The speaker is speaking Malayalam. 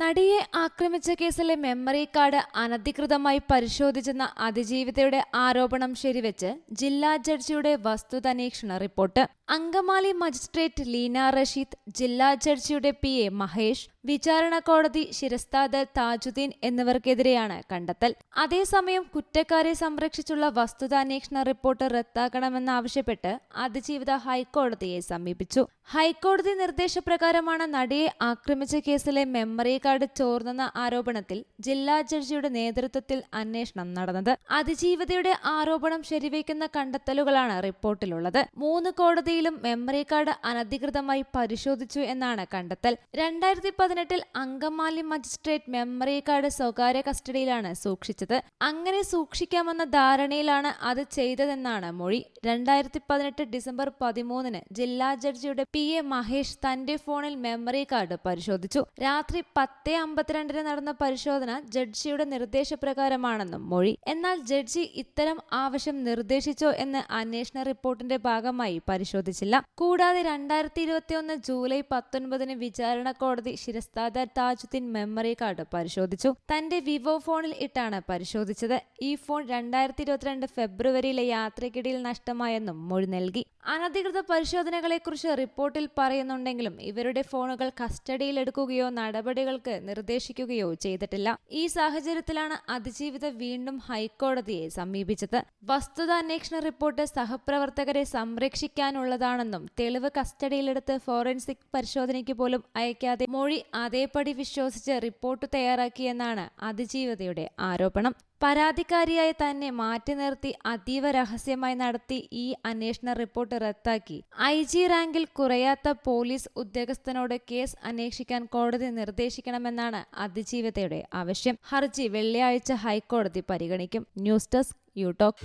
നടിയെ ആക്രമിച്ച കേസിലെ മെമ്മറി കാർഡ് അനധികൃതമായി പരിശോധിച്ചെന്ന അതിജീവിതയുടെ ആരോപണം ശരിവെച്ച് ജില്ലാ ജഡ്ജിയുടെ വസ്തുതനീക്ഷണ റിപ്പോർട്ട്. അങ്കമാലി മജിസ്ട്രേറ്റ് ലീന റഷീദ് ജില്ലാ ജഡ്ജിയുടെ പി എ മഹേഷ് വിചാരണ കോടതി ശിരസ്താദ് താജുദ്ദീൻ എന്നിവർക്കെതിരെയാണ് കണ്ടെത്തൽ. അതേസമയം കുറ്റക്കാരെ സംരക്ഷിച്ചുള്ള വസ്തുതാന്വേഷണ റിപ്പോർട്ട് റദ്ദാക്കണമെന്നാവശ്യപ്പെട്ട് അതിജീവിത ഹൈക്കോടതിയെ സമീപിച്ചു. ഹൈക്കോടതി നിർദ്ദേശപ്രകാരമാണ് നടിയെ ആക്രമിച്ച കേസിലെ മെമ്മറി കാർഡ് ചോർന്നെന്ന ആരോപണത്തിൽ ജില്ലാ ജഡ്ജിയുടെ നേതൃത്വത്തിൽ അന്വേഷണം നടന്നത്. അതിജീവിതയുടെ ആരോപണം ശരിവയ്ക്കുന്ന കണ്ടെത്തലുകളാണ് റിപ്പോർട്ടിലുള്ളത്. മൂന്ന് കോടതിയിലും മെമ്മറി കാർഡ് അനധികൃതമായി പരിശോധിച്ചു എന്നാണ് കണ്ടെത്തൽ. രണ്ടായിരത്തി പതിനെട്ടിൽ അങ്കമാലി മജിസ്ട്രേറ്റ് മെമ്മറി കാർഡ് സ്വകാര്യ കസ്റ്റഡിയിലാണ് സൂക്ഷിച്ചത്. അങ്ങനെ സൂക്ഷിക്കാമെന്ന ധാരണയിലാണ് അത് ചെയ്തതെന്നാണ് മൊഴി. രണ്ടായിരത്തി പതിനെട്ട് ഡിസംബർ പതിമൂന്നിന് ജില്ലാ ജഡ്ജിയുടെ പി എ മഹേഷ് തന്റെ ഫോണിൽ മെമ്മറി കാർഡ് പരിശോധിച്ചു. രാത്രി പത്തേ അമ്പത്തിരണ്ടിന് നടന്ന പരിശോധന ജഡ്ജിയുടെ നിർദ്ദേശപ്രകാരമാണെന്നും മൊഴി. എന്നാൽ ജഡ്ജി ഇത്തരം ആവശ്യം നിർദ്ദേശിച്ചോ എന്ന് അന്വേഷണ റിപ്പോർട്ടിന്റെ ഭാഗമായി പരിശോധിച്ചില്ല. കൂടാതെ രണ്ടായിരത്തി ഇരുപത്തിയൊന്ന് ജൂലൈ പത്തൊൻപതിന് വിചാരണ കോടതി ശിരസ്താദ താജുദ്ദീൻ മെമ്മറി കാർഡ് പരിശോധിച്ചു. തന്റെ വിവോ ഫോണിൽ ഇട്ടാണ് പരിശോധിച്ചത്. ഈ ഫോൺ രണ്ടായിരത്തി ഇരുപത്തിരണ്ട് ഫെബ്രുവരിയിലെ യാത്രയ്ക്കിടയിൽ നഷ്ടമായെന്നും മൊഴി നൽകി. അനധികൃത പരിശോധനകളെക്കുറിച്ച് റിപ്പോർട്ടിൽ പറയുന്നുണ്ടെങ്കിലും ഇവരുടെ ഫോണുകൾ കസ്റ്റഡിയിലെടുക്കുകയോ നടപടികൾക്ക് നിർദ്ദേശിക്കുകയോ ചെയ്തിട്ടില്ല. ഈ സാഹചര്യത്തിലാണ് അതിജീവിത വീണ്ടും ഹൈക്കോടതിയെ സമീപിച്ചത്. വസ്തുത അന്വേഷണ റിപ്പോർട്ട് സഹപ്രവർത്തകരെ സംരക്ഷിക്കാനുള്ളതാണെന്നും തെളിവ് കസ്റ്റഡിയിലെടുത്ത് ഫോറൻസിക് പരിശോധനയ്ക്ക് പോലും അയക്കാതെ മൊഴി അതേപടി വിശ്വസിച്ച് റിപ്പോർട്ട് തയ്യാറാക്കിയെന്നാണ് അതിജീവതയുടെ ആരോപണം. പരാതിക്കാരിയായി തന്നെ മാറ്റി നിർത്തി അതീവ രഹസ്യമായി നടത്തി ഈ അന്വേഷണ റിപ്പോർട്ട് റദ്ദാക്കി. ഐ ജി റാങ്കിൽ കുറയാത്ത പോലീസ് ഉദ്യോഗസ്ഥനോട് കേസ് അന്വേഷിക്കാൻ കോടതി നിർദ്ദേശിക്കണമെന്നാണ് അതിജീവതയുടെ ആവശ്യം. ഹർജി വെള്ളിയാഴ്ച ഹൈക്കോടതി പരിഗണിക്കും. News desk യൂടോക്ക്